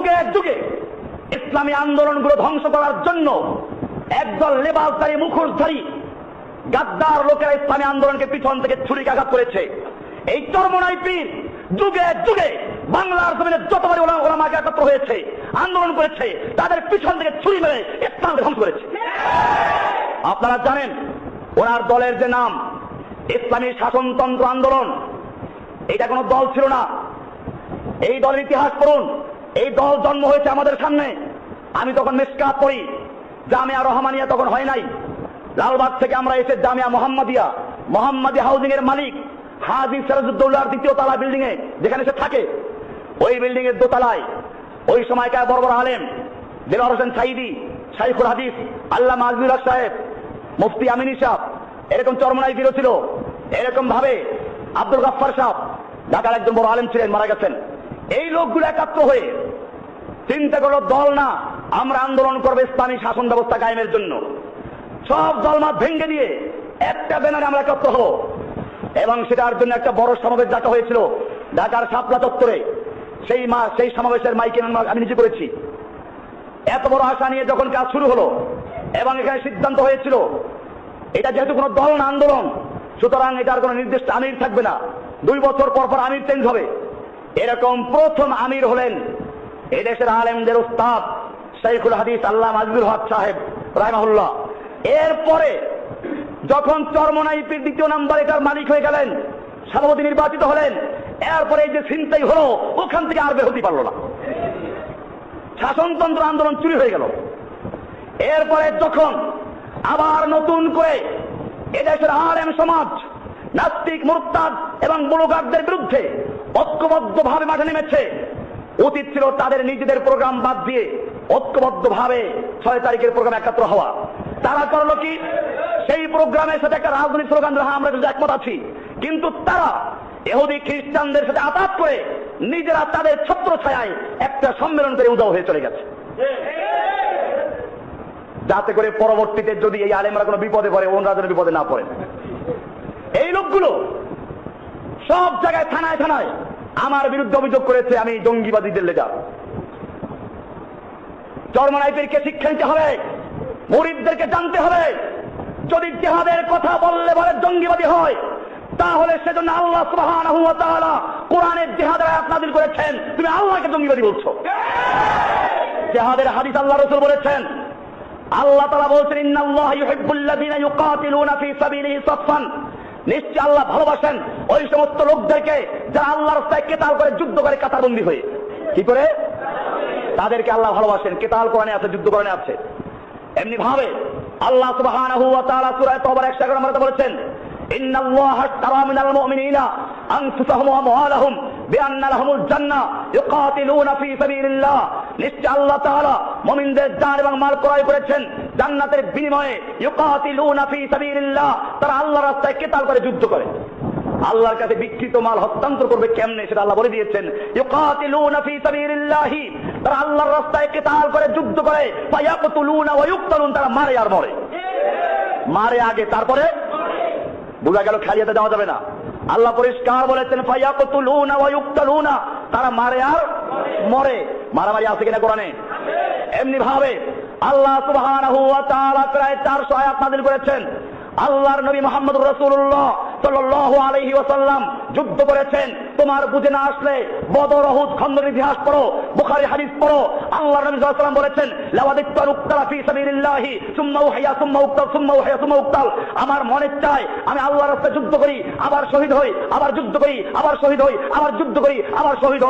যুগে যুগে ইসলামী আন্দোলনগুলো ধ্বংস করার জন্য একদল লেবাসধারী মুখোশধারী গাদ্দার লোকেরা ইসলামী আন্দোলনকে পিছন থেকে ছুরিকাঘাত করেছে। এই চরমনাই পীর যুগে যুগে বাংলার জমিনে যতবার ওলা- ওলামাকে একত্র হয়েছে, আন্দোলন করেছে, তাদের পিছন থেকে ছুরি মেরে ইসলামকে ধ্বংস করেছে। আপনারা জানেন, ওনার দলের যে নাম, ইসলামী শাসনতন্ত্র আন্দোলন, এটা কোনো দল ছিল না। এই দলের ইতিহাস পড়ুন এই দল জন্ম হয়েছে আমাদের সামনে। আমি তখন মিসকাত পড়ি। জামিয়া রহমানিয়া তখন হয় নাই। লালবাগ থেকে আমরা এসে জামিয়া মোহাম্মদিয়া মোহাম্মদিয়া হাউজিং এর মালিক হাজি সিরাজুদ্দৌলার দ্বিতীয় তলা বিল্ডিং এ, যেখানে সে থাকে। ওই বিল্ডিং এর দোতলায় ওই সময়কার বড় বড় আলেম দেলোয়ার হোসেন সাইদি, শাইখুল হাদিস আল্লাহ মাজমুল হক সাহেব, মুফতি আমিনী সাহ এরকম চরমনাই বিরো ছিল। এরকম ভাবে আব্দুল গাফার সাহ ঢাকার একজন বড় আলেম ছিলেন, মারা গেছেন। এই লোকগুলো একাত্র হয়ে চিন্তা করল দল না। আমরা আন্দোলন করব ইসলামী শাসন ব্যবস্থা কায়েমের জন্য। সব দলমাত ভেঙে দিয়ে একটা ব্যানারে আমরা একাত্র হব। এবং সেটার জন্য একটা বড় সমাবেশ ডাকা হয়েছিল, ঢাকার শাপলা চত্বরে। সেই মা, সেই সমাবেশের মাইকে আমি নিজে করেছি। এত বড় আশা নিয়ে যখন কাজ শুরু হলো, এবং এখানে সিদ্ধান্ত হয়েছিল, এটা যেহেতু কোনো দল না, আন্দোলন, সুতরাং এটার কোনো নির্দিষ্ট আমির থাকবে না। দুই বছর পর পর আমির চেঞ্জ হবে। এরকম প্রথম আমির হলেন এদেশের আলেমদের উস্তাদ শাইখুল হাদিস আল্লাহ মাজবুল হক সাহেব, রাহমাহুল্লাহ। এরপরে যখন চরমনাইপির দ্বিতীয় নাম্বার এটার মালিক হয়ে গেলেন, সভাপতি নির্বাচিত হলেন, এরপরে এই যে চিন্তাই হলো, ওখান থেকে আর বের হতে পারল না। শাসনতন্ত্র আন্দোলন চুরি হয়ে গেল। এরপরে যখন আবার নতুন করে এদেশের আর এম সমাজ, নাস্তিক, মুরতাদ এবং বুলুগারদের বিরুদ্ধে ঐক্যবদ্ধ ভাবে মাঠে নেমেছে উচিত ছিল তাদের নিজেদের প্রোগ্রাম বাদ দিয়ে ঐক্যবদ্ধ ভাবে ছয় তারিখের প্রোগ্রাম একাত্র হওয়া। তারা করল কি? সেই প্রোগ্রামের সাথে একটা রাজনৈতিক স্লোগান হ্যাঁ আমরা কিন্তু একমত আছি। কিন্তু তারা এহুদি খ্রিস্টানদের সাথে আতাত করে নিজেরা তাদের ছত্র ছায়ায় একটা সম্মেলন করে উদাও হয়ে চলে গেছে। যাতে করে পরবর্তীতে যদি এই আলেমরা কোনো বিপদে পড়ে, ওনারা যেন বিপদে না পড়ে এই লোকগুলো সব জায়গায় থানায় থানায় আমার বিরুদ্ধে অভিযোগ করেছে, আমি জঙ্গিবাদীদের লেজার চরমনাইপীরকে শিক্ষা নিতে হবে, মুরিদদেরকে জানতে হবে। যদি জেহাদের কথা বললে বলে জঙ্গিবাদী হয়, তাহলে সেজন্য আল্লাহ সুবহানাহু কোরআনের জেহাদের আয়াত নাযিল করেছেন। তুমি আল্লাহকে জঙ্গিবাদী বলছো। জেহাদের হাদিস আল্লাহ রাসূল বলেছেন, আল্লাহ তাআলা বলছেন, ইন্নাল্লাহ ইউহিব্বুল্লাযীনা ইউকাতিলুনা ফী সাবিলিহি সাফফান। নিশ্চয় আল্লাহ ভালোবাসেন ওই সমস্ত লোকদেরকে যারা আল্লাহ রাস্তায় কেতাল করে যুদ্ধ করে কাতারবন্দি হয়ে। কি করে? তাদেরকে আল্লাহ ভালোবাসেন। কেতাল কোরআনে আছে, যুদ্ধ কোরআনে আছে। এমনি ভাবে আল্লাহ সূরা তওবার 111 নম্বরে বলেছেন নিশ্চয় আল্লাহ মুমিনদের জান এবং মাল ক্রয় করেছেন। জান্নাতের বিনিময়ে ইউকাতিলুনা ফী সাবিলিল্লাহ, তারা আল্লাহর রাস্তায় কেতাল করে যুদ্ধ করে। আল্লাহর কাছে বিকৃত মাল হস্তান্তর করবে কেমনে, সেটা আল্লাহ বলে দিয়েছেন। ইউকাতিলুনা ফী সাবিলিল্লাহি, তারা আল্লাহর রাস্তায় কেতাল করে যুদ্ধ করে। ফায়াকতুলুনা ওয়া ইউক্তালুন, তারা মারে আর মরে। মারে আগে, তারপরে বোঝা গেল খালিয়াতে যাওয়া যাবে না। আল্লাহ পরিষ্কার বলেছেন, ফায়াকতুলুনা ওয়া ইউক্তালুনা, তারা মারে আর মরে। মারামারি আছে কিনা কোরআনে? এমনি ভাবে আল্লাহ তাআলা প্রায় 400 আয়াত নাযিল করেছেন। আল্লাহর নবী মোহাম্মদ যুদ্ধ করেছেন। তোমার বুঝে না আসলে বদর ইতিহাস পড়ো, বুখারী হাদিস পড়ো। নবী বলেছেন ফি সুম্মা সুম্মা উক্তাল, সুম্মা সুম্মা উক্তাল। আমার মনে চায়, আমি আল্লাহর রাস্তায় যুদ্ধ করি, আবার শহীদ হই, আবার যুদ্ধ করি, আবার শহীদ হই, আবার যুদ্ধ করি, আবার শহীদ হই।